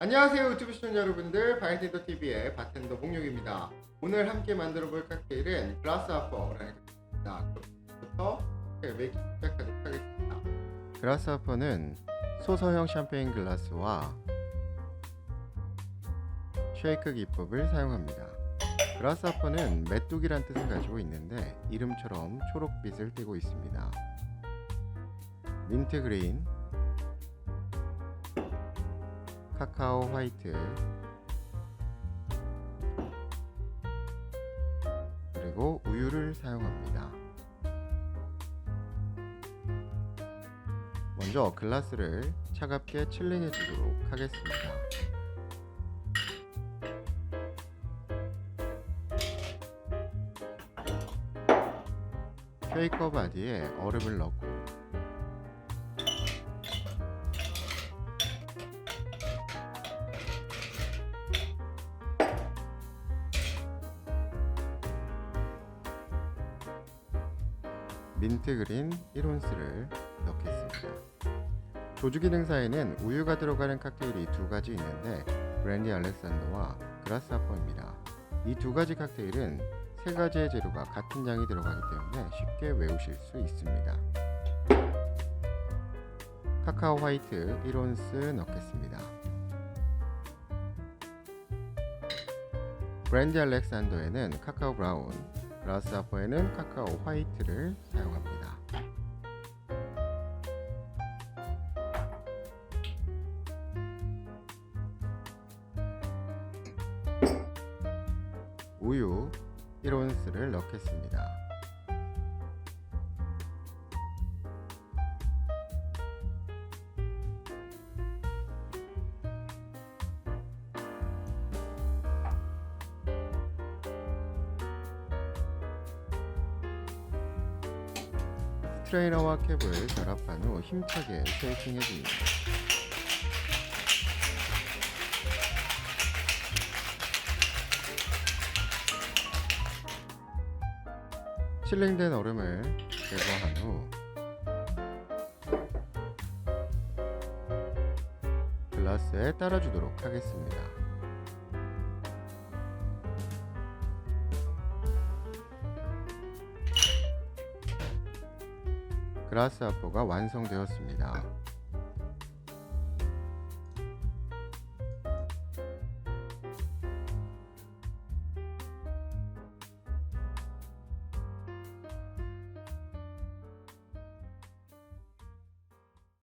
안녕하세요 유튜브 시청자 여러분들 바이텐더 TV의 바텐더 목욕입니다. 오늘 함께 만들어 볼 칵테일은 그라스하퍼라는 칵테일입니다. 그부터 메이킹 시작하도록 하겠습니다. 그라스하퍼는 소서형 샴페인 글라스와 쉐이크 기법을 사용합니다. 그라스하퍼는 메뚜기란 뜻을 가지고 있는데 이름처럼 초록빛을 띠고 있습니다. 민트 그린, 카카오 화이트 그리고 우유를 사용합니다. 먼저 글라스를 차갑게 칠링해 주도록 하겠습니다. 쉐이커 바디에 얼음을 넣고 민트 그린 1온스를 넣겠습니다. 조주 기능사에는 우유가 들어가는 칵테일이 두 가지 있는데 브랜디 알렉산더와 그라스하퍼입니다. 이 두 가지 칵테일은 세 가지의 재료가 같은 양이 들어가기 때문에 쉽게 외우실 수 있습니다. 카카오 화이트 1온스 넣겠습니다. 브랜디 알렉산더에는 카카오 브라운, 그 라스하퍼에는 카카오 화이트를 사용합니다. 우유 1온스를 넣겠습니다. 트레이너와 캡을 결합한 후 힘차게 쉐이킹 해줍니다. 실링된 얼음을 제거한 후 글라스에 따라주도록 하겠습니다. 그라스 아포가 완성되었습니다.